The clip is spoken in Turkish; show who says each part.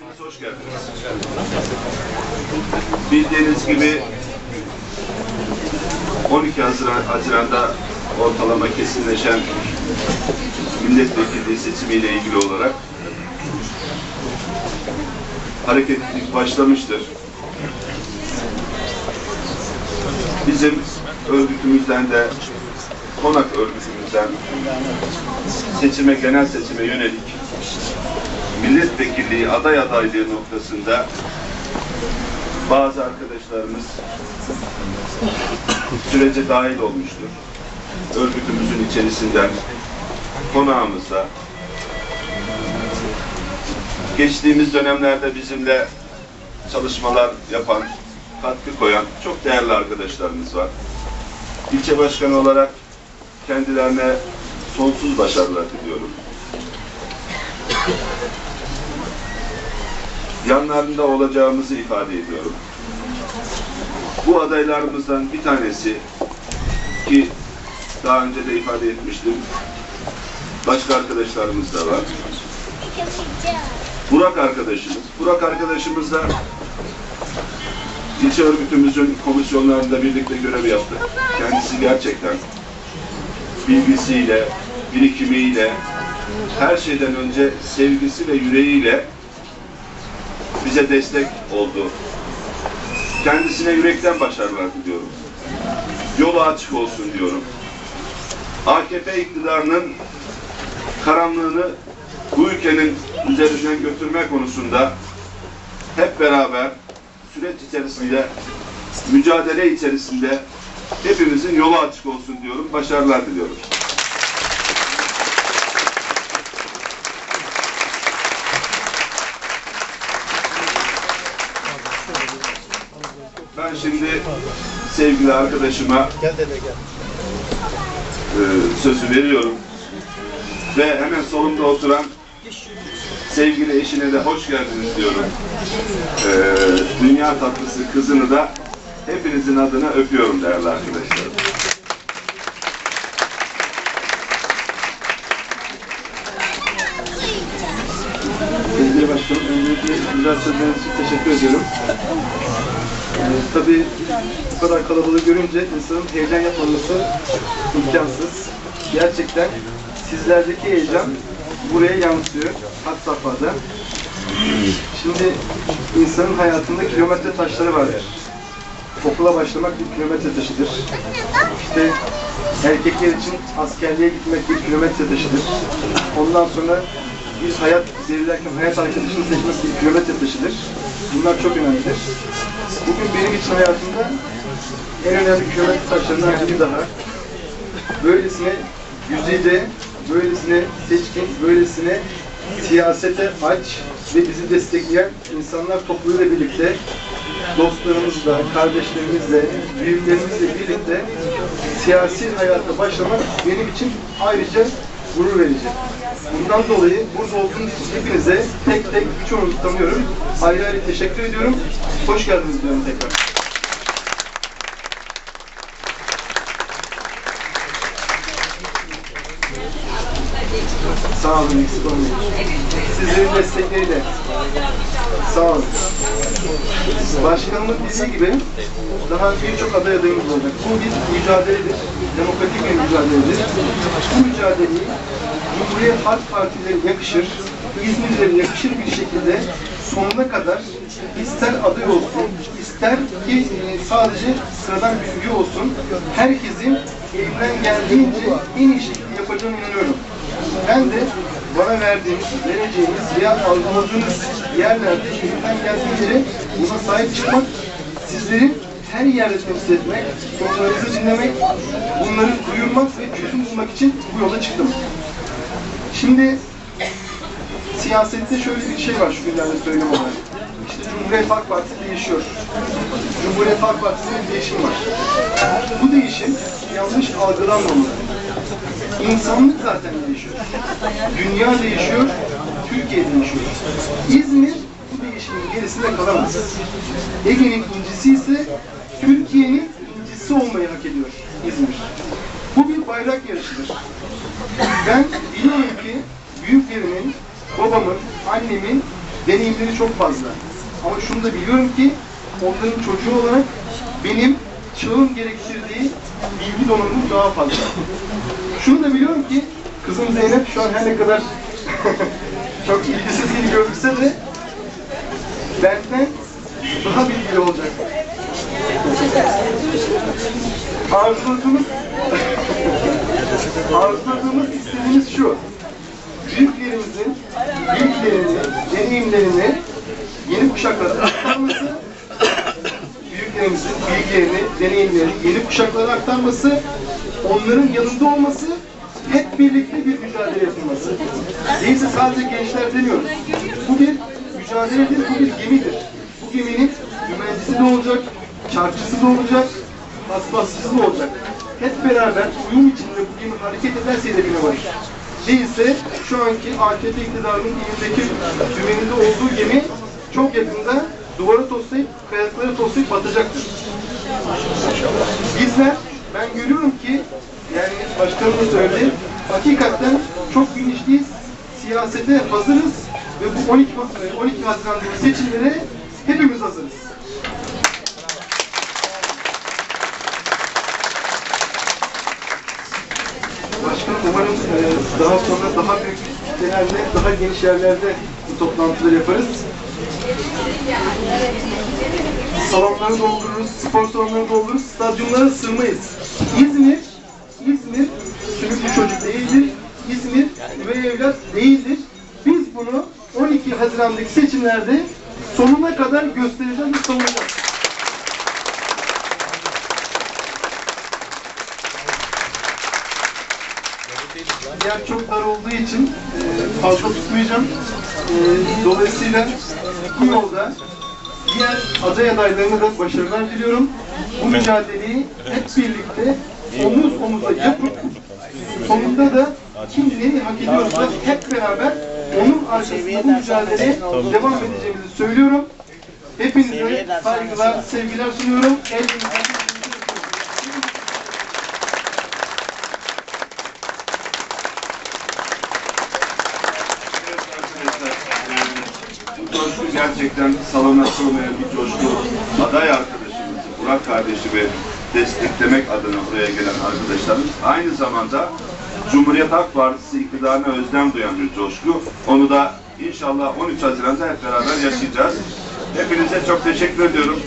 Speaker 1: Hepiniz hoş geldiniz. Bildiğiniz gibi 12 Haziran, Haziran'da ortalama kesinleşen milletvekilliği seçimiyle ilgili olarak hareketlilik başlamıştır. Bizim örgütümüzden de konak örgütümüzden seçime, genel seçime yönelik milletvekilliği aday adaylığı noktasında bazı arkadaşlarımız sürece dahil olmuştur. Örgütümüzün içerisinden konağımızda geçtiğimiz dönemlerde bizimle çalışmalar yapan, katkı koyan çok değerli arkadaşlarımız var. İlçe başkanı olarak kendilerine sonsuz başarılar diliyorum. Yanlarında olacağımızı ifade ediyorum. Bu adaylarımızdan bir tanesi ki daha önce de ifade etmiştim. Başka arkadaşlarımız da var. Burak arkadaşımız. Burak arkadaşımız da ilçe örgütümüzün komisyonlarında birlikte görev yaptı. Kendisi gerçekten bilgisiyle, birikimiyle, her şeyden önce sevgisi ve yüreğiyle bize destek oldu. Kendisine yürekten başarılar diliyorum. Yolu açık olsun diyorum. AKP iktidarının karanlığını bu ülkenin üzerinden götürme konusunda hep beraber süreç içerisinde, mücadele içerisinde hepimizin yolu açık olsun diyorum. Başarılar diliyorum. Ben şimdi sevgili arkadaşıma e, sözü veriyorum. Ve hemen solumda oturan sevgili eşine de hoş geldiniz diyorum. E, dünya tatlısı kızını da hepinizin adına öpüyorum değerli arkadaşlar.
Speaker 2: Belediye Başkanım, öncelikle güzel sözleriniz için teşekkür ediyorum. Ee, tabii bu kadar kalabalığı görünce insanın heyecan yapmaması imkansız. Gerçekten sizlerdeki heyecan buraya yansıyor had safhada. Şimdi insanın hayatında kilometre taşları vardır. Okula başlamak bir kilometre taşıdır. İşte erkekler için askerliğe gitmek bir kilometre taşıdır. Ondan sonra bir hayat belirlerken hayat arkadaşını seçmek bir kilometre taşıdır. Bunlar çok önemlidir. Bugün benim için hayatımda en önemli kilometre taşlarından biri daha. Böylesine yüzeyde, böylesine seçkin, böylesine siyasete aç ve bizi destekleyen insanlar topluluğuyla birlikte dostlarımızla, kardeşlerimizle, büyüklerimizle birlikte siyasi hayata başlamak benim için ayrıca gurur verici. Bundan dolayı burada olduğunuz için hepinize tek tek birçoğunuzu tanıyorum. Ayrı ayrı teşekkür ediyorum. Hoş geldiniz diyorum tekrar. Sağ olun, eksik olmayın. Sizlerin destekleriyle. Sağ olun. Başkanımız dediği gibi daha birçok aday adayımız olacak. Bu bir mücadeledir. Demokratik bir mücadeledir. Bu mücadeleyi Cumhuriyet Halk Partileri yakışır, İzmir'lere yakışır bir şekilde sonuna kadar ister aday olsun, ister ki e, sadece sıradan bir üye olsun, herkesin elinden geldiğince en iyi şekilde yapacağına inanıyorum. Ben de bana verdiğiniz, vereceğiniz veya algıladığınız yerlerde elimden geldiğince buna sahip çıkmak, sizleri her yerde temsil etmek, sorunlarınızı dinlemek, bunları duyurmak ve çözüm bulmak için bu yola çıktım. Şimdi siyasette şöyle bir şey var şu günlerde söylem olarak. İşte Cumhuriyet Halk Partisi değişiyor. Cumhuriyet Halk Partisi'nin bir değişim var. Bu değişim yanlış algılanmamalı. İnsanlık zaten değişiyor. Dünya değişiyor, Türkiye değişiyor. İzmir bu değişimin gerisinde kalamaz. Ege'nin incisi ise Türkiye'nin incisi olmayı hak ediyor İzmir. Bu bir bayrak yarışıdır. Ben biliyorum ki büyüklerimin, babamın, annemin deneyimleri çok fazla. Ama şunu da biliyorum ki onların çocuğu olarak benim çağın gerektirdiği bilgi donanımım daha fazla. Şunu da biliyorum ki kızım Zeynep şu an her ne kadar çok ilgisiz gibi gözükse de benden daha bilgili olacak. Arzuladığımız arzuladığımız istediğimiz şu. Büyüklerimizin bilgilerini, deneyimlerini yeni kuşaklara aktarması, bilgilerini, deneyimlerini yeni kuşaklara aktarması, onların yanında olması, hep birlikte bir mücadele yapılması. Değilse sadece gençler demiyoruz. Bu bir mücadeledir, bu bir gemidir. Bu geminin dümencisi de olacak, çarkçısı da olacak, paspasçısı da olacak. Hep beraber uyum içinde bu gemi hareket ederse de bile varır. Değilse şu anki AKP iktidarının elindeki dümeninde olduğu gemi çok yakında duvara toslayıp, kayalıklara toslayıp batacaktır. Bizler, ben görüyorum ki, yani başkanım da söyledi, hakikaten çok bilinçliyiz, siyasete hazırız ve bu 12, Ma- 12 Haziran'daki seçimlere hepimiz hazırız. Başkanım umarım e, daha sonra daha büyük kitlelerle, daha geniş yerlerde bu toplantıları yaparız. Salonları doldururuz, spor salonları doldururuz, stadyumlara sığmayız. İzmir, İzmir sürüklü çocuk değildir. İzmir üvey evlat değildir. Biz bunu 12 Haziran'daki seçimlerde sonuna kadar göstereceğiz ve savunacağız. Yer çok dar olduğu için e, fazla tutmayacağım. E, dolayısıyla bu yolda diğer aday adaylarına da başarılar diliyorum. Bu mücadeleyi hep birlikte omuz omuza yapıp sonunda da kim neyi hak ediyorsa hep beraber onun arkasında bu mücadeleye devam edeceğimizi söylüyorum. Hepinize saygılar, sevgiler sunuyorum. Elinizden
Speaker 1: Evet arkadaşlar, e, bu coşku gerçekten salona sığmayan bir coşku. Aday arkadaşımızı, Burak kardeşi ve desteklemek adına buraya gelen arkadaşlarımız aynı zamanda Cumhuriyet Halk Partisi iktidarına özlem duyan bir coşku. Onu da inşallah 13 Haziran'da hep beraber yaşayacağız. Hepinize çok teşekkür ediyorum.